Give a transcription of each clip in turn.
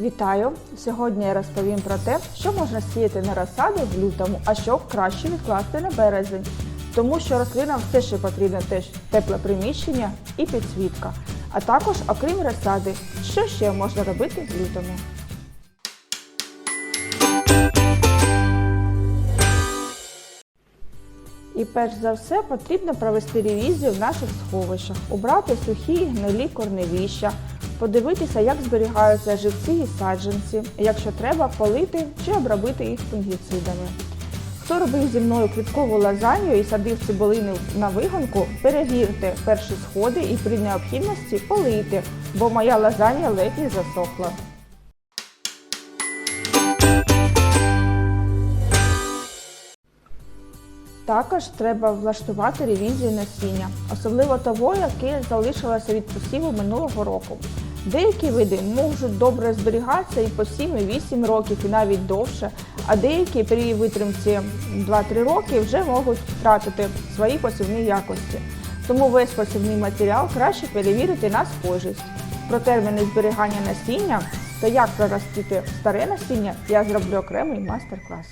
Вітаю! Сьогодні я розповім про те, що можна сіяти на розсаду в лютому, а що краще відкласти на березень. Тому що рослинам все ще потрібно теж тепле приміщення і підсвітка. А також, окрім розсади, що ще можна робити в лютому. І перш за все потрібно провести ревізію в наших сховищах, убрати сухі гнилі корневища, подивитися, як зберігаються живці і саджанці, якщо треба, полити чи обробити їх фунгіцидами. Хто робив зі мною квіткову лазанью і садив цибулини на вигонку, перевірте перші сходи і при необхідності полийте, бо моя лазанья ледь засохла. Також треба влаштувати ревізію насіння, особливо того, яке залишилося від посіву минулого року. Деякі види можуть добре зберігатися і по 7, і 8 років, і навіть довше, а деякі при витримці 2-3 роки вже можуть втратити свої посівні якості. Тому весь посівний матеріал краще перевірити на схожість. Про терміни зберігання насіння та як проростити старе насіння я зроблю окремий майстер-клас.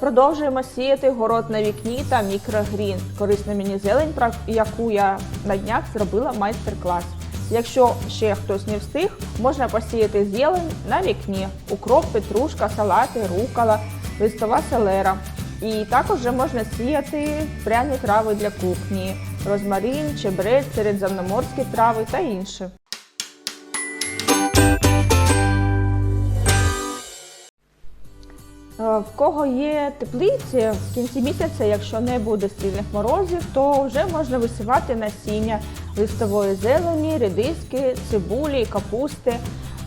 Продовжуємо сіяти город на вікні та мікрогрін. Корисна мені зелень, про яку я на днях зробила майстер-клас. Якщо ще хтось не встиг, можна посіяти зелень на вікні, укроп, петрушка, салати, рукола, листова селера. І також можна сіяти пряні трави для кухні, розмарин, чебрець, середземноморські трави та інше. В кого є теплиці, в кінці місяця, якщо не буде сильних морозів, то вже можна висівати насіння листової зелені, редиски, цибулі, капусти.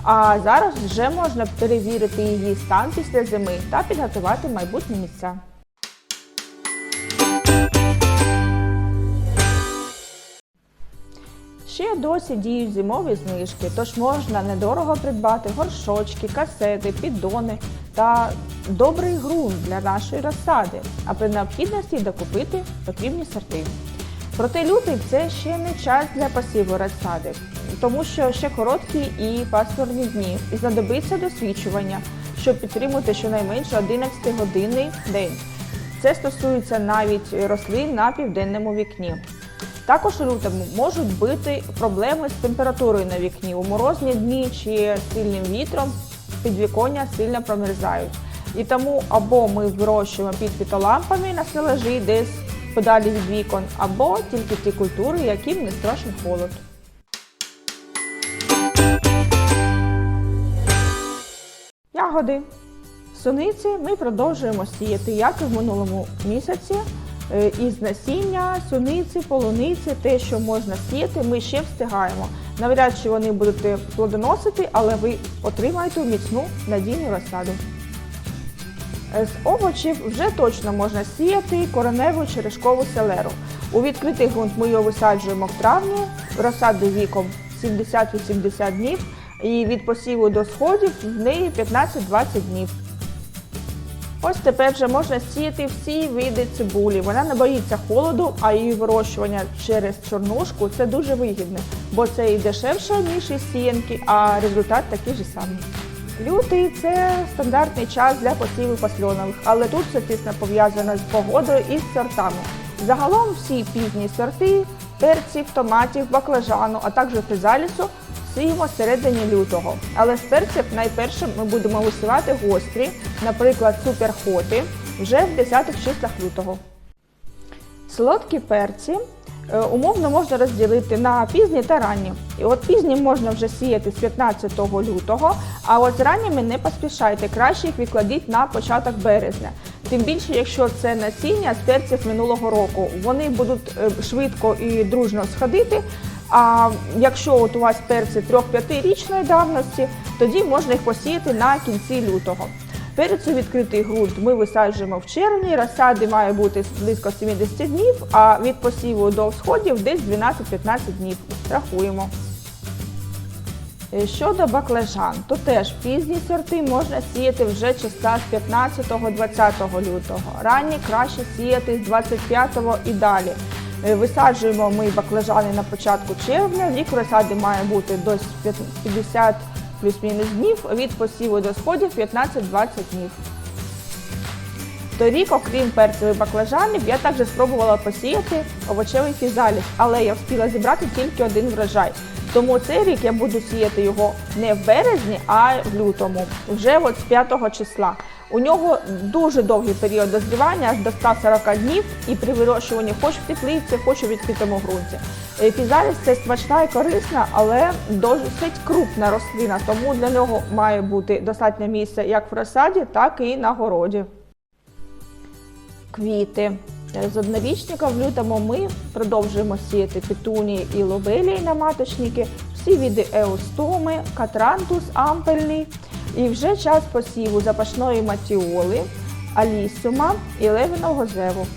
А зараз вже можна перевірити її стан після зими та підготувати майбутні місця. Ще досі діють зимові знижки, тож можна недорого придбати горшочки, касети, піддони та добрий ґрунт для нашої розсади, а при необхідності докупити потрібні сорти. Проте лютий це ще не час для посіву розсади, тому що ще короткі і пасмурні дні, і знадобиться досвідчування, щоб підтримувати щонайменше 11-годинний день. Це стосується навіть рослин на південному вікні. Також у можуть бути проблеми з температурою на вікні. У морозні дні чи сильним вітром підвіконня сильно промерзають. І тому або ми вирощуємо під фітолампами на стелажі десь подалі від вікон, або тільки ті культури, яким не страшен холод. Ягоди. Суниці ми продовжуємо сіяти, як і в минулому місяці. Е, Із насіння, суниці, полуниці, те, що можна сіяти, ми ще встигаємо. Навряд чи вони будуть плодоносити, але ви отримаєте міцну надійну розсаду. Е, З овочів вже точно можна сіяти кореневу черешкову селеру. У відкритий ґрунт ми його висаджуємо в травні, розсаду віком 70-80 днів, і від посіву до сходів в неї 15-20 днів. Ось тепер вже можна сіяти всі види цибулі. Вона не боїться холоду, а її вирощування через чорнушку це дуже вигідне, бо це і дешевше, ніж із сіянки, а результат такий же самий. Лютий це стандартний час для посіву пасльонових, але тут все тісно пов'язано з погодою і з сортами. Загалом всі пізні сорти перців, томатів, баклажану, а також фризалісу сіємо середині лютого. Але з перців найперше ми будемо висівати гострі, наприклад, суперхоти, вже в 10-х числах лютого. Солодкі перці е, умовно можна розділити на пізні та ранні. І от пізні можна вже сіяти з 15 лютого, а от ранніми не поспішайте, краще їх відкладіть на початок березня. Тим більше, якщо це насіння з перців минулого року, вони будуть е, швидко і дружно сходити. А якщо от у вас перці 3-5 річної давності, тоді можна їх посіяти на кінці лютого. Перець у відкритий ґрунт ми висаджуємо в червні, розсади має бути близько 70 днів, а від посіву до всходів десь 12-15 днів. Рахуємо. Е, Щодо баклажан, то теж пізні сорти можна сіяти вже числа з 15-20 лютого. Ранні краще сіяти з 25 і далі. Е, Висаджуємо ми баклажани на початку червня. Вік розсади має бути до 50 плюс-мінус днів, від посіву до сходів 15-20 днів. Торік, окрім перцевих баклажанів, я також спробувала посіяти овочевий фізаліс, але я встигла зібрати тільки один врожай. Тому цей рік я буду сіяти його не в березні, а в лютому, вже от з 5 числа. У нього дуже довгий період дозрівання, аж до 140 днів, і при вирощуванні хоч в теплиці, хоч у відкритому ґрунті. Е, Фізаліс це смачна і корисна, але досить крупна рослина, тому для нього має бути достатньо місця як в розсаді, так і на городі квіти. З однорічника в лютому ми продовжуємо сіяти петунії і лобелії на маточники, всі види еустоми, катрантус ампельний. І вже час посіву запашної матіоли, алісума і левиного зеву.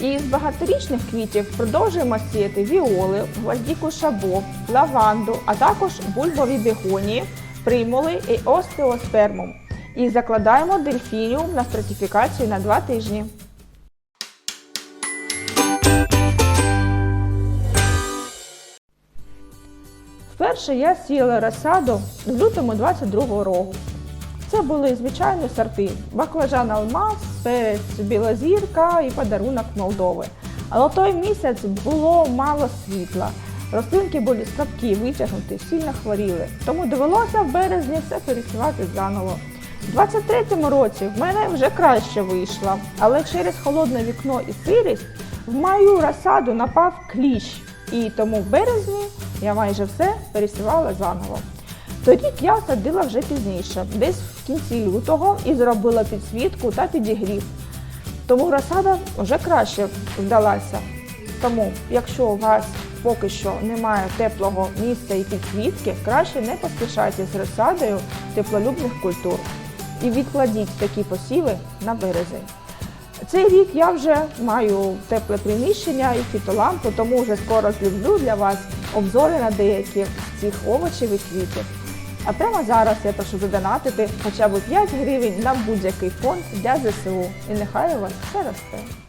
І з багаторічних квітів продовжуємо сіяти віоли, гвоздіку шабо, лаванду, а також бульбові бігонії, примули і остеоспермум. І закладаємо дельфініум на стратифікацію на 2 тижні. Вперше я сіяла розсаду в лютому 22-го року. Це були звичайні сорти: баклажан алмаз, перець білозірка і подарунок Молдови. Але той місяць було мало світла. Рослинки були слабкі, витягнуті, сильно хворіли. Тому довелося в березні все пересівати заново. У 23-му році в мене вже краще вийшло, але через холодне вікно і сирість в мою розсаду напав кліщ. І тому в березні я майже все пересівала заново. Торік я садила вже пізніше, десь в кінці лютого, і зробила підсвітку та підігрів. Тому розсада вже краще вдалася. Тому, якщо у вас поки що немає теплого місця і підсвітки, краще не поспішайте з розсадою теплолюбних культур і відкладіть такі посіви на березень. Цей рік я вже маю тепле приміщення і фітолампу, тому вже скоро зроблю для вас обзори на деякі з цих овочів і квітів. А прямо зараз я прошу задонатити хоча б 5 гривень на будь-який фонд для ЗСУ. І нехай у вас все росте.